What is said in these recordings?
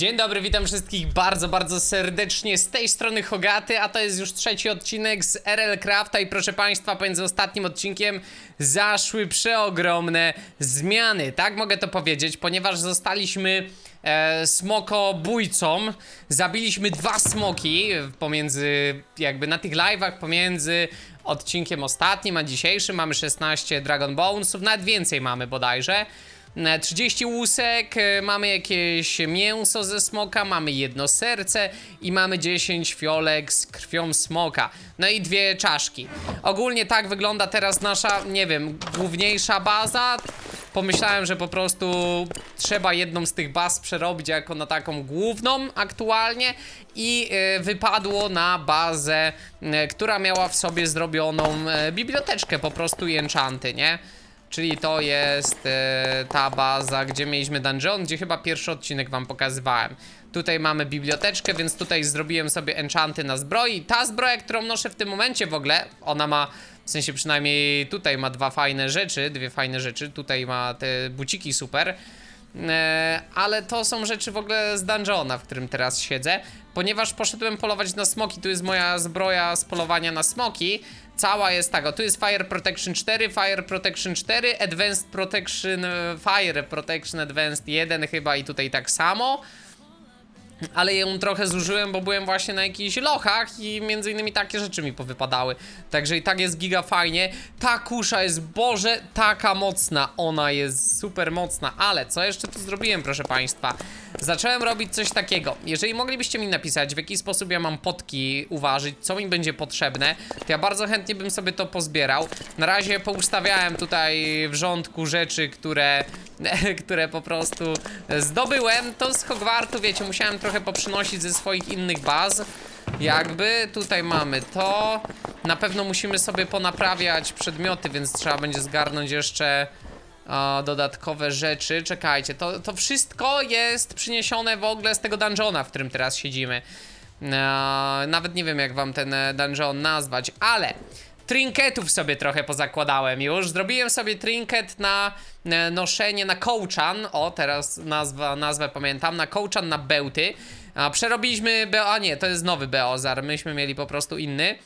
Dzień dobry, witam wszystkich bardzo, bardzo serdecznie z tej strony Hogaty, a to jest już trzeci odcinek z RL Crafta i proszę Państwa, pomiędzy ostatnim odcinkiem zaszły przeogromne zmiany, tak mogę to powiedzieć, ponieważ zostaliśmy e, smokobójcą, zabiliśmy dwa smoki pomiędzy, jakby na tych live'ach, pomiędzy odcinkiem ostatnim a dzisiejszym, mamy 16 Dragon Bonesów, nawet więcej mamy bodajże. E, 30 łusek, e, mamy jakieś mięso ze smoka, mamy jedno serce i mamy 10 fiolek z krwią smoka. No i dwie czaszki. Ogólnie tak wygląda teraz nasza, nie wiem, główniejsza baza. Pomyślałem, że po prostu trzeba jedną z tych baz przerobić jako na taką główną aktualnie i e, wypadło na bazę, e, która miała w sobie zrobioną e, biblioteczkę po prostu i enchanty, nie? Czyli to jest e, ta baza, gdzie mieliśmy dungeon, gdzie chyba pierwszy odcinek wam pokazywałem. Tutaj mamy biblioteczkę, więc tutaj zrobiłem sobie enchanty na zbroi. Ta zbroja, którą noszę w tym momencie w ogóle, ona ma, w sensie przynajmniej tutaj ma dwa fajne rzeczy, dwie fajne rzeczy. Tutaj ma te buciki super. E, ale to są rzeczy w ogóle z dungeona, w którym teraz siedzę. Ponieważ poszedłem polować na smoki, tu jest moja zbroja z polowania na smoki. Cała jest tak, o tu jest Fire Protection 4, Fire Protection 4, Advanced Protection, e, Fire Protection Advanced 1 chyba i tutaj tak samo. Ale ją trochę zużyłem, bo byłem właśnie na jakichś lochach i między innymi takie rzeczy mi powypadały. Także i tak jest giga fajnie. Ta kusza jest, boże, taka mocna. Ona jest super mocna. Ale co jeszcze tu zrobiłem, proszę państwa? Zacząłem robić coś takiego. Jeżeli moglibyście mi napisać, w jaki sposób ja mam potki uważać, co mi będzie potrzebne, to ja bardzo chętnie bym sobie to pozbierał. Na razie poustawiałem tutaj w rządku rzeczy, które, które po prostu zdobyłem. To z Hogwartu, wiecie, musiałem trochę poprzynosić ze swoich innych baz. Jakby tutaj mamy to. Na pewno musimy sobie ponaprawiać przedmioty, więc trzeba będzie zgarnąć jeszcze dodatkowe rzeczy. Czekajcie, to, to wszystko jest przyniesione w ogóle z tego dungeona, w którym teraz siedzimy. Nawet nie wiem, jak wam ten e, dungeon nazwać, ale trinketów sobie trochę pozakładałem już. Zrobiłem sobie trinket na e, noszenie na kołczan. O, teraz nazwa, nazwę pamiętam. Na kołczan na bełty. Przerobiliśmy. Be a nie, to jest nowy Beozar. Myśmy mieli po prostu inny.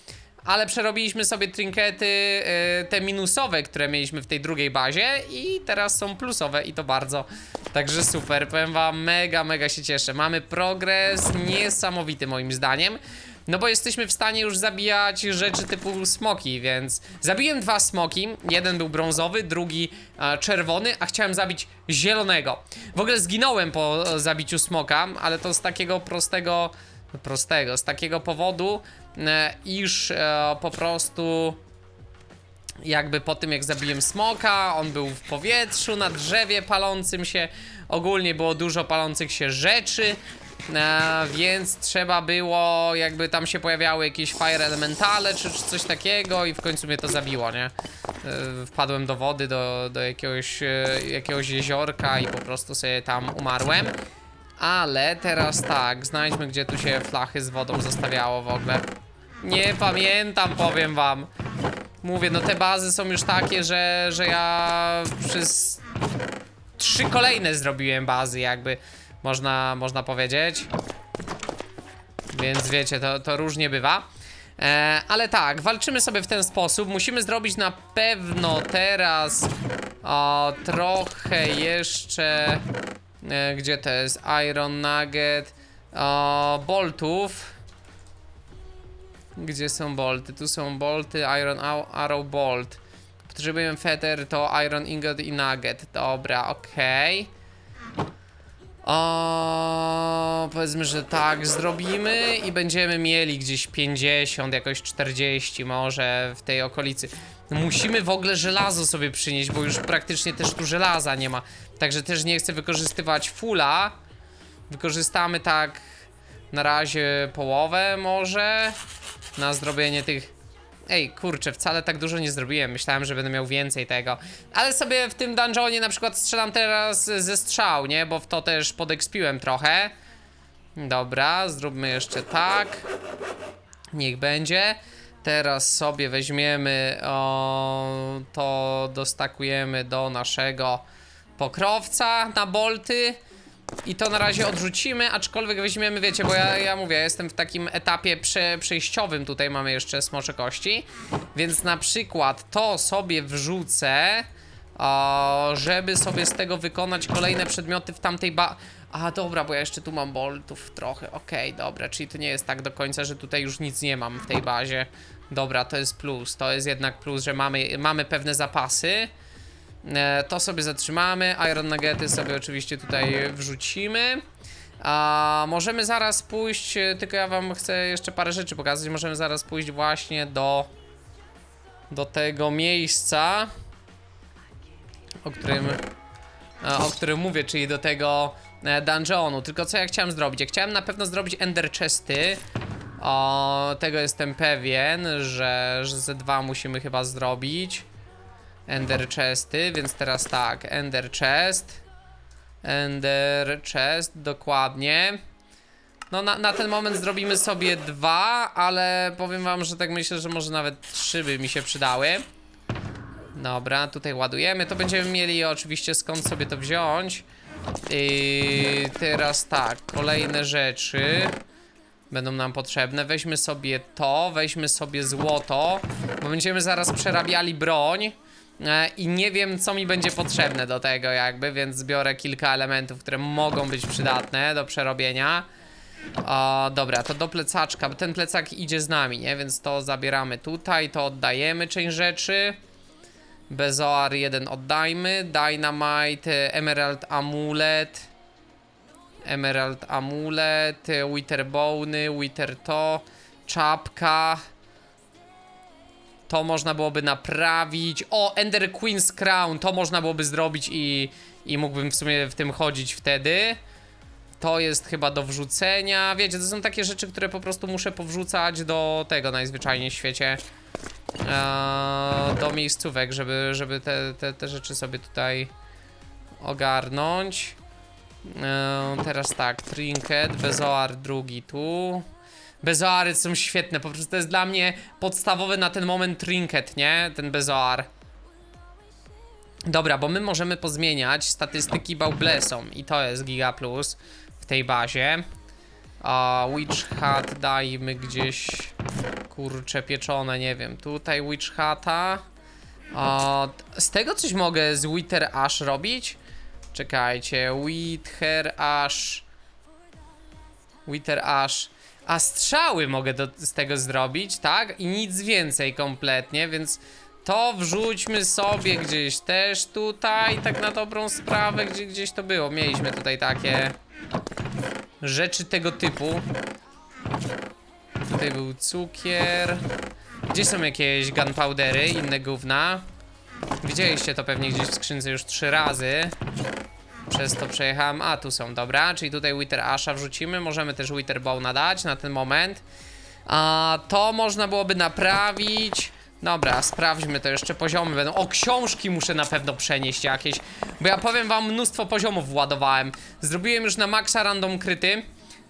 Ale przerobiliśmy sobie trinkety e, te minusowe, które mieliśmy w tej drugiej bazie i teraz są plusowe i to bardzo. Także super, powiem wam, mega, mega się cieszę. Mamy progres niesamowity moim zdaniem. No bo jesteśmy w stanie już zabijać rzeczy typu smoki, więc zabiłem dwa smoki. Jeden był brązowy, drugi e, czerwony, a chciałem zabić zielonego. W ogóle zginąłem po zabiciu smoka, ale to z takiego prostego, prostego, z takiego powodu, e, iż e, po prostu jakby po tym jak zabiłem smoka, on był w powietrzu, na drzewie palącym się, ogólnie było dużo palących się rzeczy, e, więc trzeba było, jakby tam się pojawiały jakieś fire elementale czy, coś takiego i w końcu mnie to zabiło, nie? Wpadłem do wody, do, do jakiegoś, jakiegoś jeziorka i po prostu sobie tam umarłem. Ale teraz tak, znajdźmy gdzie tu się flachy z wodą zostawiało w ogóle. Nie pamiętam, powiem wam. Mówię, no te bazy są już takie, że, że ja przez trzy kolejne zrobiłem bazy, jakby można, można powiedzieć. Więc wiecie, to, to różnie bywa. E, ale tak, walczymy sobie w ten sposób. Musimy zrobić na pewno teraz o, trochę jeszcze. E, gdzie to jest? Iron Nugget. O, boltów. Gdzie są bolty? Tu są bolty, Iron Arrow Bolt. Potrzebujemy feather, to Iron Ingot i Nugget. Dobra, okej. O, powiedzmy, że tak zrobimy i będziemy mieli gdzieś 50, jakoś 40 może w tej okolicy. Musimy w ogóle żelazo sobie przynieść, bo już praktycznie też tu żelaza nie ma. Także też nie chcę wykorzystywać fulla. Wykorzystamy tak na razie połowę może na zrobienie tych. Ej, kurczę, wcale tak dużo nie zrobiłem. Myślałem, że będę miał więcej tego. Ale sobie w tym dungeonie na przykład strzelam teraz ze strzał, nie? Bo w to też podekspiłem trochę. Dobra, zróbmy jeszcze tak. Niech będzie. Teraz sobie weźmiemy o, to dostakujemy do naszego pokrowca na bolty. I to na razie odrzucimy, aczkolwiek weźmiemy, wiecie, bo ja, ja mówię, ja jestem w takim etapie prze, przejściowym, tutaj mamy jeszcze smocze kości, więc na przykład to sobie wrzucę, o, żeby sobie z tego wykonać kolejne przedmioty w tamtej ba... A dobra, bo ja jeszcze tu mam boltów trochę, okej, dobra, czyli to nie jest tak do końca, że tutaj już nic nie mam w tej bazie. Dobra, to jest plus, to jest jednak plus, że mamy, mamy pewne zapasy. E, to sobie zatrzymamy. Iron Nuggety sobie oczywiście tutaj wrzucimy. A możemy zaraz pójść, e, tylko ja wam chcę jeszcze parę rzeczy pokazać. Możemy zaraz pójść właśnie do do tego miejsca, o którym e, o którym mówię, czyli do tego dungeonu. Tylko co ja chciałem zrobić? Ja chciałem na pewno zrobić ender chesty. O, tego jestem pewien, że, że ze dwa musimy chyba zrobić. Ender chesty, więc teraz tak, ender chest. Ender chest, dokładnie. No na, na ten moment zrobimy sobie dwa, ale powiem wam, że tak myślę, że może nawet trzy by mi się przydały. Dobra, tutaj ładujemy. To będziemy mieli oczywiście skąd sobie to wziąć. I teraz tak, kolejne rzeczy będą nam potrzebne. Weźmy sobie to, weźmy sobie złoto, bo będziemy zaraz przerabiali broń. E, I nie wiem, co mi będzie potrzebne do tego, jakby, więc zbiorę kilka elementów, które mogą być przydatne do przerobienia. O, dobra, to do plecaczka, bo ten plecak idzie z nami, nie? Więc to zabieramy tutaj, to oddajemy część rzeczy. Bezoar 1 oddajmy. Dynamite, Emerald Amulet. Emerald Amulet, Wither Bony, Wither to, czapka. To można byłoby naprawić. O, Ender Queen's Crown, to można byłoby zrobić i, i mógłbym w sumie w tym chodzić wtedy. To jest chyba do wrzucenia. Wiecie, to są takie rzeczy, które po prostu muszę powrzucać do tego najzwyczajniej w świecie. Do miejscówek, żeby, żeby te, te, te rzeczy sobie tutaj ogarnąć. Eee, teraz tak, Trinket, Bezoar drugi tu. Bezoary są świetne, po prostu to jest dla mnie podstawowy na ten moment Trinket, nie? Ten Bezoar. Dobra, bo my możemy pozmieniać statystyki Baublesom i to jest Giga Plus w tej bazie. Witch Hat dajmy gdzieś kurcze pieczone, nie wiem, tutaj Witch Hata. T- z tego coś mogę z Wither Ash robić? Czekajcie, Wither Ash. Wither Ash. A strzały mogę do, z tego zrobić, tak? I nic więcej kompletnie, więc to wrzućmy sobie gdzieś też tutaj, tak na dobrą sprawę, gdzie gdzieś to było. Mieliśmy tutaj takie rzeczy tego typu. Tutaj był cukier. Gdzie są jakieś gunpowdery, inne gówna? Widzieliście to pewnie gdzieś w skrzynce już trzy razy. Przez to przejechałem. A, tu są, dobra. Czyli tutaj Wither Asha wrzucimy. Możemy też Wither Bone dać na ten moment. A to można byłoby naprawić. Dobra, sprawdźmy to jeszcze poziomy będą. O, książki muszę na pewno przenieść jakieś. Bo ja powiem wam, mnóstwo poziomów władowałem. Zrobiłem już na maksa random kryty.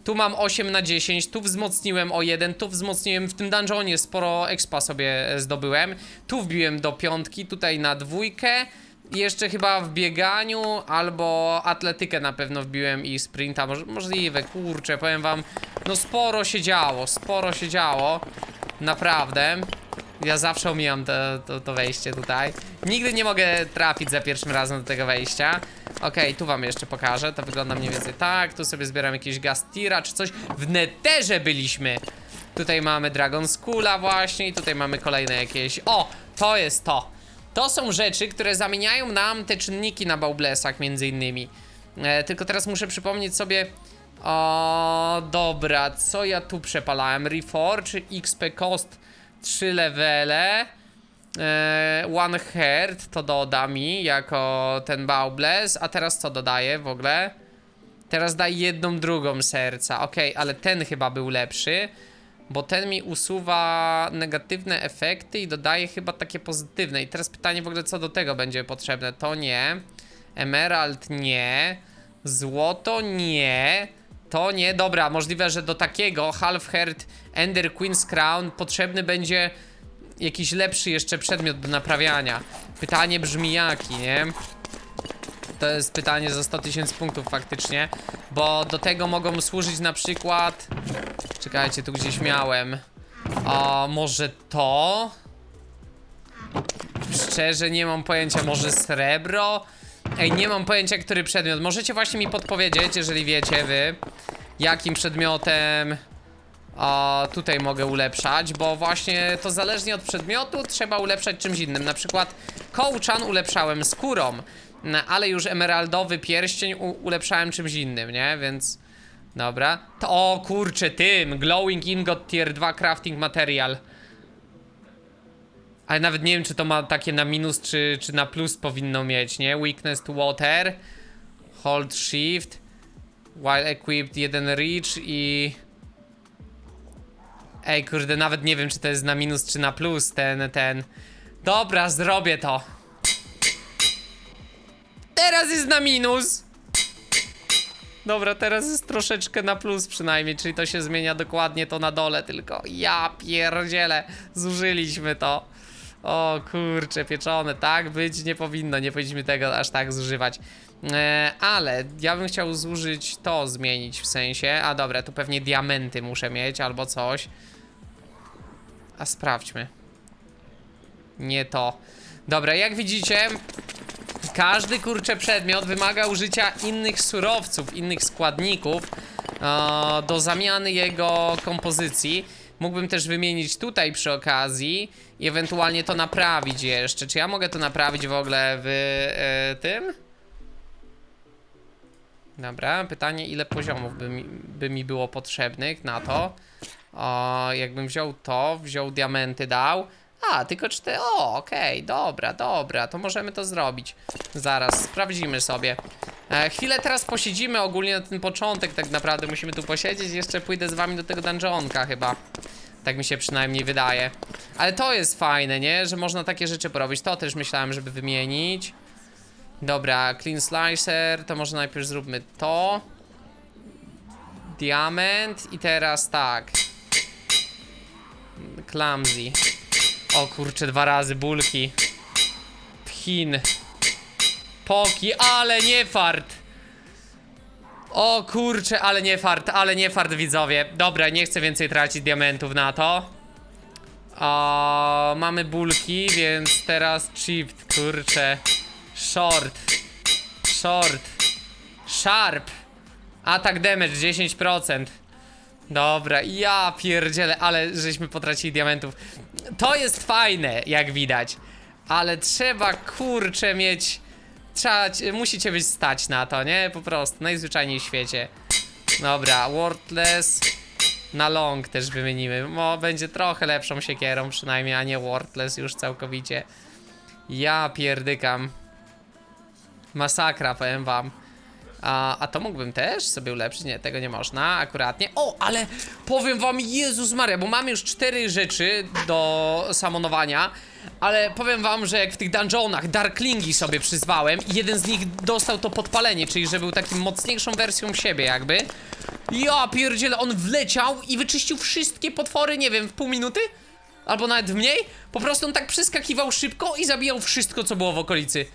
Tu mam 8 na 10, tu wzmocniłem o 1, tu wzmocniłem w tym dungeonie sporo expa sobie e, zdobyłem. Tu wbiłem do piątki, tutaj na dwójkę. Jeszcze chyba w bieganiu albo atletykę na pewno wbiłem i sprinta, Moż możliwe, kurczę, powiem wam, no sporo się działo, sporo się działo, naprawdę. Ja zawsze omijam to, to, to wejście tutaj. Nigdy nie mogę trafić za pierwszym razem do tego wejścia. Okej, tu wam jeszcze pokażę, to wygląda mniej więcej tak, tu sobie zbieram jakieś gastira czy coś. W neterze byliśmy! Tutaj mamy Dragon Schoola właśnie i tutaj mamy kolejne jakieś... O! To jest to! To są rzeczy, które zamieniają nam te czynniki na Baublesach między innymi. E, tylko teraz muszę przypomnieć sobie... O, dobra, co ja tu przepalałem? Reforge, XP Cost 3 levele. E, one Heart to doda mi jako ten Baubles. A teraz co dodaje w ogóle? Teraz daj jedną drugą serca. Okej, ale ten chyba był lepszy. Bo ten mi usuwa negatywne efekty i dodaje chyba takie pozytywne. I teraz pytanie w ogóle, co do tego będzie potrzebne? To nie. Emerald nie. Złoto nie. To nie. Dobra, możliwe, że do takiego Half Heart Ender Queen's Crown potrzebny będzie jakiś lepszy jeszcze przedmiot do naprawiania. Pytanie brzmi jaki, nie? To jest pytanie za 100 tysięcy punktów faktycznie, bo do tego mogą służyć na przykład... Czekajcie, tu gdzieś miałem. A może to? Szczerze nie mam pojęcia, może srebro? Ej, nie mam pojęcia, który przedmiot. Możecie właśnie mi podpowiedzieć, jeżeli wiecie wy, jakim przedmiotem a, tutaj mogę ulepszać, bo właśnie to zależnie od przedmiotu trzeba ulepszać czymś innym. Na przykład kołczan ulepszałem skórą, ale już emeraldowy pierścień ulepszałem czymś innym, nie? Więc dobra. To, o kurczę, tym! Glowing Ingot Tier 2 Crafting Material. Ale nawet nie wiem, czy to ma takie na minus, czy, czy na plus powinno mieć, nie? Weakness to water, hold shift, while equipped 1 reach i... Ej, kurde, nawet nie wiem, czy to jest na minus, czy na plus, ten, ten... Dobra, zrobię to. Teraz jest na minus. Dobra, teraz jest troszeczkę na plus przynajmniej, czyli to się zmienia dokładnie to na dole tylko. Ja pierdzielę, zużyliśmy to. O kurcze, pieczone, tak być nie powinno, nie powinniśmy tego aż tak zużywać. E, ale ja bym chciał zużyć to, zmienić w sensie. A dobra, tu pewnie diamenty muszę mieć albo coś. A sprawdźmy. Nie to. Dobra, jak widzicie, każdy kurcze przedmiot wymaga użycia innych surowców, innych składników e, do zamiany jego kompozycji. Mógłbym też wymienić tutaj przy okazji i ewentualnie to naprawić jeszcze. Czy ja mogę to naprawić w ogóle w e, tym? Dobra, pytanie ile poziomów by mi, by mi było potrzebnych na to. O, jakbym wziął to, wziął diamenty, dał. A, tylko cztery. O, okej, dobra, dobra, to możemy to zrobić. Zaraz, sprawdzimy sobie. E, chwilę teraz posiedzimy ogólnie na ten początek, tak naprawdę musimy tu posiedzieć. Jeszcze pójdę z wami do tego dungeonka chyba. Tak mi się przynajmniej wydaje. Ale to jest fajne, nie? Że można takie rzeczy porobić. To też myślałem, żeby wymienić. Dobra, clean slicer, to może najpierw zróbmy to. Diament i teraz tak. Clumsy. O kurczę, dwa razy bulki. Pchin. Poki, ale nie fart. O kurczę, ale nie fart, ale nie fart widzowie. Dobra, nie chcę więcej tracić diamentów na to. O, mamy bulki, więc teraz shift, kurczę. Short. Short. Sharp. Atak damage 10%. Dobra, ja pierdzielę, ale żeśmy potracili diamentów. To jest fajne, jak widać. Ale trzeba, kurczę, mieć... Trzeba, musicie być stać na to, nie? Po prostu, najzwyczajniej w świecie. Dobra, worthless. Na long też wymienimy. Bo będzie trochę lepszą siekierą przynajmniej, a nie worthless już całkowicie. Ja pierdykam. Masakra, powiem wam. A, a to mógłbym też sobie ulepszyć? Nie, tego nie można, akuratnie. O, ale powiem wam, Jezus Maria, bo mamy już cztery rzeczy do samonowania, ale powiem wam, że jak w tych dungeonach Darklingi sobie przyzwałem i jeden z nich dostał to podpalenie, czyli że był takim mocniejszą wersją siebie jakby. Ja pierdzielę, on wleciał i wyczyścił wszystkie potwory, nie wiem, w pół minuty? Albo nawet mniej? Po prostu on tak przeskakiwał szybko i zabijał wszystko, co było w okolicy.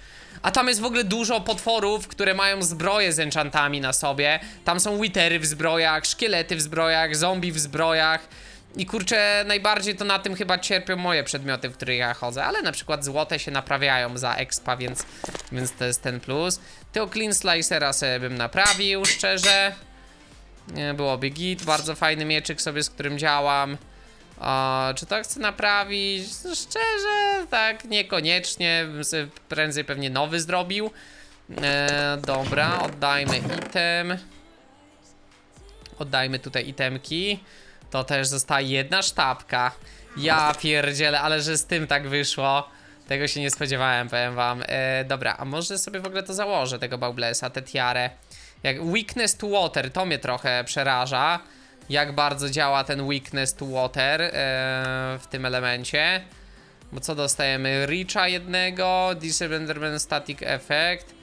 A tam jest w ogóle dużo potworów, które mają zbroje z enchantami na sobie. Tam są witery w zbrojach, szkielety w zbrojach, zombie w zbrojach. I kurczę, najbardziej to na tym chyba cierpią moje przedmioty, w których ja chodzę, ale na przykład złote się naprawiają za expa, więc, więc to jest ten plus. Tego clean slicera sobie bym naprawił, szczerze. Byłoby git, bardzo fajny mieczyk sobie, z którym działam. O, czy to chcę naprawić? No, szczerze, tak niekoniecznie. Bym prędzej pewnie nowy zrobił. E, dobra, oddajmy item. Oddajmy tutaj itemki. To też zostaje jedna sztabka. Ja pierdzielę, ale że z tym tak wyszło. Tego się nie spodziewałem, powiem wam. E, dobra, a może sobie w ogóle to założę, tego Baublesa, tę tiarę. Jak weakness to water, to mnie trochę przeraża jak bardzo działa ten weakness to water e, w tym elemencie. Bo co dostajemy? Reacha jednego, Disablenderman Static Effect.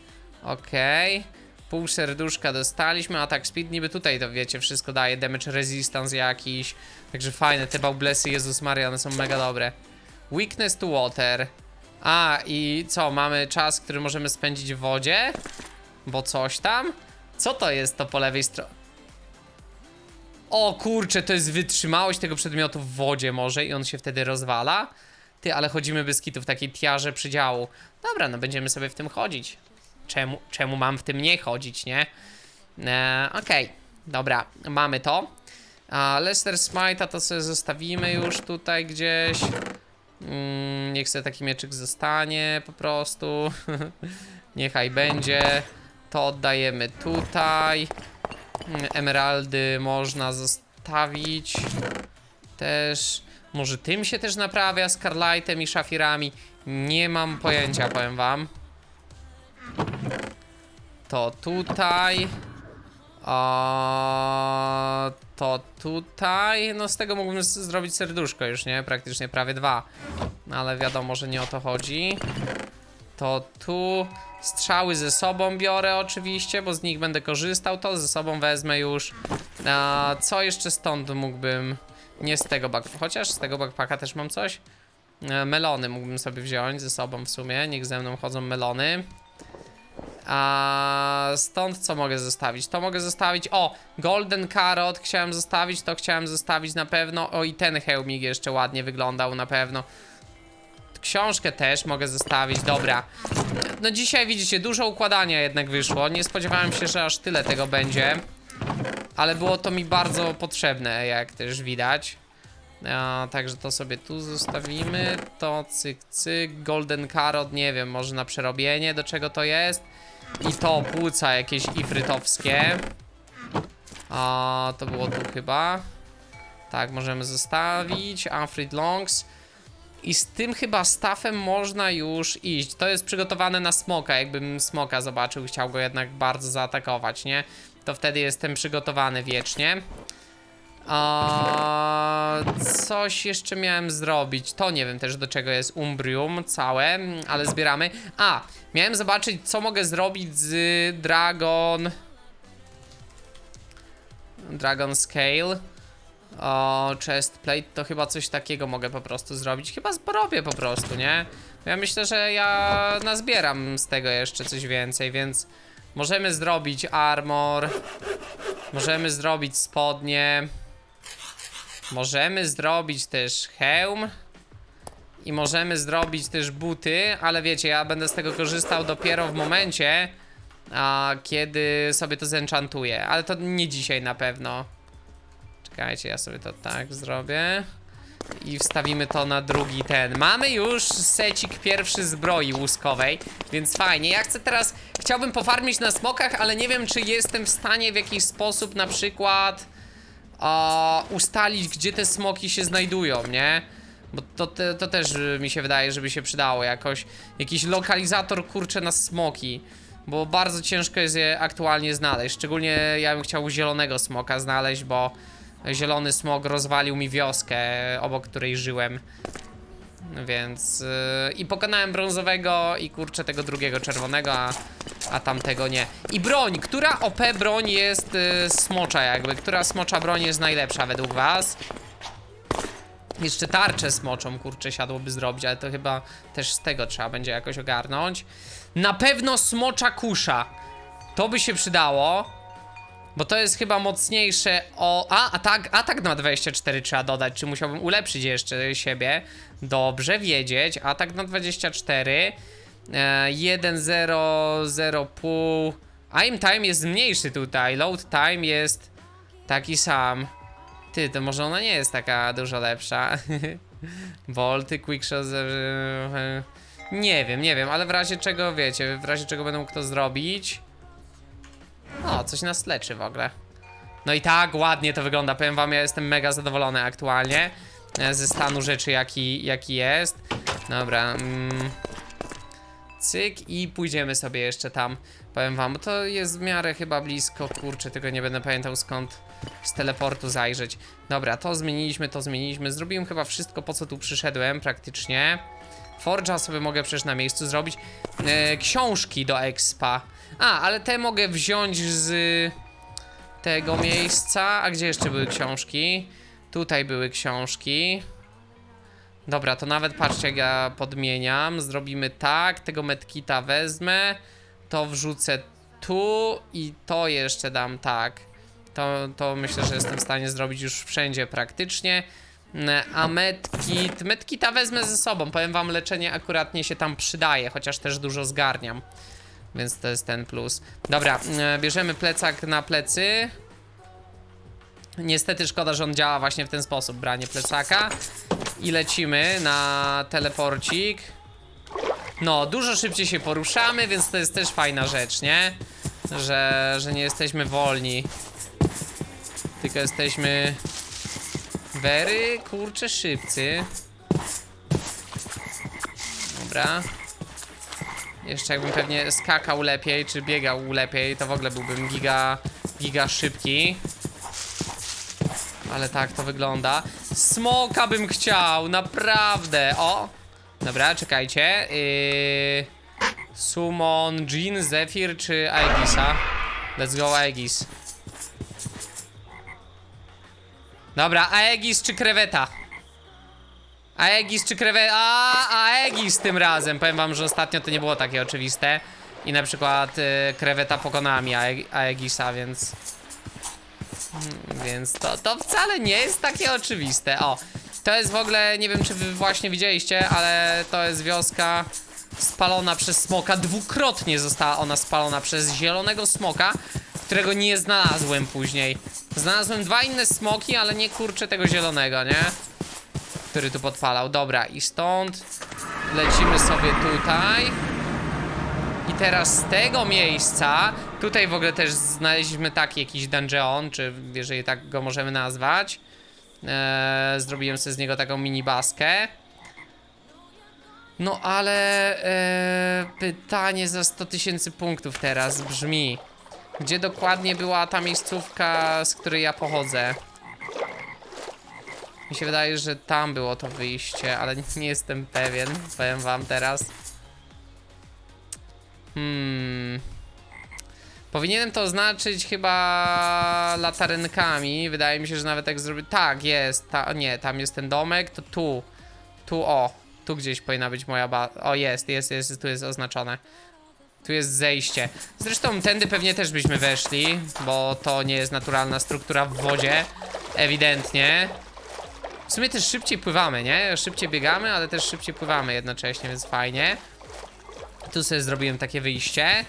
Okay. Pół serduszka dostaliśmy, atak speed niby tutaj to wiecie, wszystko daje, damage resistance jakiś. Także fajne, te baublesy, Jezus Maria, one są mega dobre. Weakness to water. A, i co, mamy czas, który możemy spędzić w wodzie? Bo coś tam? Co to jest to po lewej stronie? O kurczę, to jest wytrzymałość tego przedmiotu w wodzie może i on się wtedy rozwala? Ty, ale chodzimy bez kitu w takiej tiarze przydziału. Dobra, no będziemy sobie w tym chodzić. Czemu, czemu mam w tym nie chodzić, nie? E, Okej, dobra, mamy to. A Lester Smite'a to sobie zostawimy już tutaj gdzieś. Mm, niech sobie taki mieczyk zostanie po prostu. Niechaj będzie. To oddajemy tutaj. Emeraldy można zostawić. Też. Może tym się też naprawia z Carlightem i szafirami. Nie mam pojęcia, powiem wam. To tutaj. A to tutaj. No z tego mógłbym zrobić serduszko już, nie? Praktycznie prawie dwa. No, ale wiadomo, że nie o to chodzi. To tu. Strzały ze sobą biorę oczywiście, bo z nich będę korzystał. To ze sobą wezmę już. A, co jeszcze stąd mógłbym... Nie z tego backpacka, chociaż z tego backpacka też mam coś. E, melony mógłbym sobie wziąć ze sobą w sumie. Niech ze mną chodzą melony. A stąd co mogę zostawić? To mogę zostawić. O, Golden Carrot chciałem zostawić, to chciałem zostawić na pewno. O, i ten hełmik jeszcze ładnie wyglądał na pewno. Książkę też mogę zostawić, dobra. No dzisiaj widzicie, dużo układania jednak wyszło. Nie spodziewałem się, że aż tyle tego będzie. Ale było to mi bardzo potrzebne, jak też widać. A, także to sobie tu zostawimy. To cyk, cyk. Golden Carrot, nie wiem, może na przerobienie, do czego to jest. I to płuca jakieś ifrytowskie. A, to było tu chyba. Tak, możemy zostawić. Afrid Longs. I z tym chyba stafem można już iść. To jest przygotowane na smoka. Jakbym smoka zobaczył, chciał go jednak bardzo zaatakować, nie? To wtedy jestem przygotowany wiecznie. Coś jeszcze miałem zrobić. To nie wiem też do czego jest Umbrium całe, ale zbieramy. A, miałem zobaczyć co mogę zrobić z Dragon. Dragon Scale. O, chest plate to chyba coś takiego mogę po prostu zrobić. Chyba zrobię po prostu, nie? Ja myślę, że ja nazbieram z tego jeszcze coś więcej, więc możemy zrobić armor. Możemy zrobić spodnie. Możemy zrobić też hełm. I możemy zrobić też buty, ale wiecie, ja będę z tego korzystał dopiero w momencie, a, kiedy sobie to zenchantuję. Ale to nie dzisiaj na pewno. Czekajcie, ja sobie to tak zrobię. I wstawimy to na drugi ten. Mamy już secik pierwszy zbroi łuskowej, więc fajnie. Ja chcę teraz, chciałbym pofarmić na smokach, ale nie wiem, czy jestem w stanie w jakiś sposób na przykład a, ustalić, gdzie te smoki się znajdują, nie? Bo to, te, to też y, mi się wydaje, żeby się przydało jakoś. Jakiś lokalizator, kurczę, na smoki. Bo bardzo ciężko jest je aktualnie znaleźć. Szczególnie ja bym chciał zielonego smoka znaleźć, bo zielony smok rozwalił mi wioskę, obok której żyłem. Więc. Yy, I pokonałem brązowego i kurczę tego drugiego czerwonego, a, a tamtego nie. I broń, która OP broń jest yy, smocza jakby? Która smocza broń jest najlepsza według was? Jeszcze tarczę smoczą, kurczę, siadłoby zrobić, ale to chyba też z tego trzeba będzie jakoś ogarnąć. Na pewno smocza kusza. To by się przydało. Bo to jest chyba mocniejsze o... A, atak, atak na 24 trzeba dodać. Czy musiałbym ulepszyć jeszcze siebie? Dobrze wiedzieć. Atak na 24. E, 1, 0, 0, pół. Aim time jest mniejszy tutaj. Load time jest taki sam. Ty, to może ona nie jest taka dużo lepsza. Volty, quickshot. e, Nie wiem, nie wiem, ale w razie czego wiecie, w razie czego będę mógł to zrobić. O, coś nas leczy w ogóle. No i tak, ładnie to wygląda. Powiem wam, ja jestem mega zadowolony aktualnie e, ze stanu rzeczy, jaki, jaki jest. Dobra. Mm, cyk i pójdziemy sobie jeszcze tam. Powiem wam, to jest w miarę chyba blisko. Kurczę, tylko nie będę pamiętał skąd z teleportu zajrzeć. Dobra, to zmieniliśmy, to zmieniliśmy. Zrobiłem chyba wszystko, po co tu przyszedłem praktycznie. Forge'a sobie mogę przecież na miejscu zrobić. E, książki do expa. A, ale te mogę wziąć z tego miejsca. A gdzie jeszcze były książki? Tutaj były książki. Dobra, to nawet patrzcie jak ja podmieniam. Zrobimy tak, tego medkita wezmę, to wrzucę tu i to jeszcze dam tak. To, to myślę, że jestem w stanie zrobić już wszędzie praktycznie. A medkit, medkita wezmę ze sobą. Powiem wam, leczenie akuratnie się tam przydaje, chociaż też dużo zgarniam. Więc to jest ten plus. Dobra, mm, bierzemy plecak na plecy. Niestety szkoda, że on działa właśnie w ten sposób, branie plecaka. I lecimy na teleporcik. No, dużo szybciej się poruszamy, więc to jest też fajna rzecz, nie? Że, że nie jesteśmy wolni. Tylko jesteśmy very, kurczę, szybcy. Dobra. Jeszcze jakbym pewnie skakał lepiej, czy biegał lepiej, to w ogóle byłbym giga, giga szybki. Ale tak to wygląda. Smoka bym chciał, naprawdę. O! Dobra, czekajcie. Yy... Summon, Jean, Zephyr czy Aegisa? Let's go Aegis. Dobra, Aegis czy kreweta? Aegis czy kreweta? A, Aegis tym razem. Powiem wam, że ostatnio to nie było takie oczywiste. I na przykład y, kreweta pokonała mi Aeg Aegisa, więc... Więc to, to wcale nie jest takie oczywiste. O, to jest w ogóle, nie wiem czy wy właśnie widzieliście, ale to jest wioska spalona przez smoka. Dwukrotnie została ona spalona przez zielonego smoka, którego nie znalazłem później. Znalazłem dwa inne smoki, ale nie kurczę tego zielonego, nie? Który tu podpalał. Dobra, i stąd lecimy sobie tutaj. I teraz z tego miejsca, tutaj w ogóle też znaleźliśmy taki jakiś dungeon, czy jeżeli tak go możemy nazwać. Eee, zrobiłem sobie z niego taką mini baskę. No ale eee, pytanie za 100 tysięcy punktów teraz brzmi. Gdzie dokładnie była ta miejscówka, z której ja pochodzę? Mi się wydaje, że tam było to wyjście, ale nie jestem pewien, powiem wam teraz. Hmm. Powinienem to oznaczyć chyba latarenkami. Wydaje mi się, że nawet jak zrobię. Tak, jest. Ta... Nie, tam jest ten domek. To tu. Tu, o. Tu gdzieś powinna być moja ba. O, jest, jest, jest. Tu jest oznaczone. Tu jest zejście. Zresztą tędy pewnie też byśmy weszli, bo to nie jest naturalna struktura w wodzie. Ewidentnie. W sumie też szybciej pływamy, nie? Szybciej biegamy, ale też szybciej pływamy jednocześnie, więc fajnie. Tu sobie zrobiłem takie wyjście.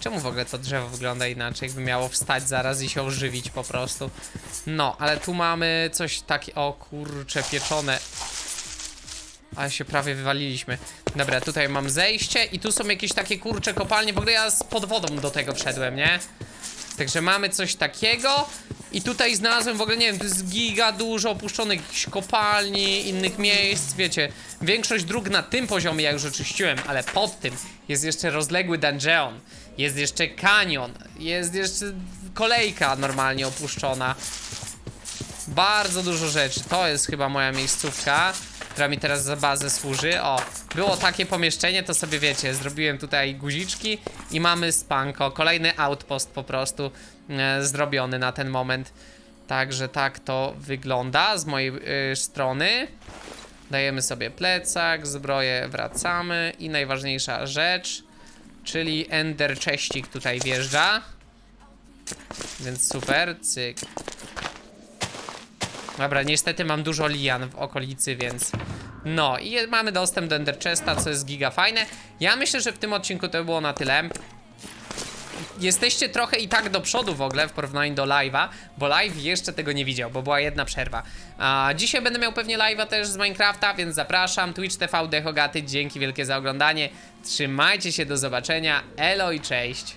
Czemu w ogóle to drzewo wygląda inaczej? Jakby miało wstać zaraz i się ożywić po prostu. No, ale tu mamy coś takiego. O kurcze, pieczone. Ale się prawie wywaliliśmy. Dobra, tutaj mam zejście i tu są jakieś takie kurcze kopalnie. W ogóle ja z pod wodą do tego wszedłem, nie? Także mamy coś takiego. I tutaj znalazłem w ogóle, nie wiem, to jest giga dużo opuszczonych kopalni, innych miejsc, wiecie. Większość dróg na tym poziomie ja już oczyściłem, ale pod tym jest jeszcze rozległy dungeon. Jest jeszcze kanion, jest jeszcze kolejka normalnie opuszczona. Bardzo dużo rzeczy. To jest chyba moja miejscówka, która mi teraz za bazę służy. O, było takie pomieszczenie, to sobie wiecie, zrobiłem tutaj guziczki i mamy spanko. Kolejny outpost po prostu e, zrobiony na ten moment. Także tak to wygląda z mojej y, strony. Dajemy sobie plecak, zbroję wracamy i najważniejsza rzecz, czyli ender cześcik tutaj wjeżdża. Więc super, cyk. Dobra, niestety mam dużo lian w okolicy, więc... No, i mamy dostęp do Ender Chesta, co jest giga fajne. Ja myślę, że w tym odcinku to by było na tyle. Jesteście trochę i tak do przodu w ogóle w porównaniu do live'a, bo live jeszcze tego nie widział, bo była jedna przerwa. A dzisiaj będę miał pewnie live'a też z Minecrafta, więc zapraszam. Twitch TV Dehogaty, dzięki wielkie za oglądanie. Trzymajcie się, do zobaczenia. Elo i cześć.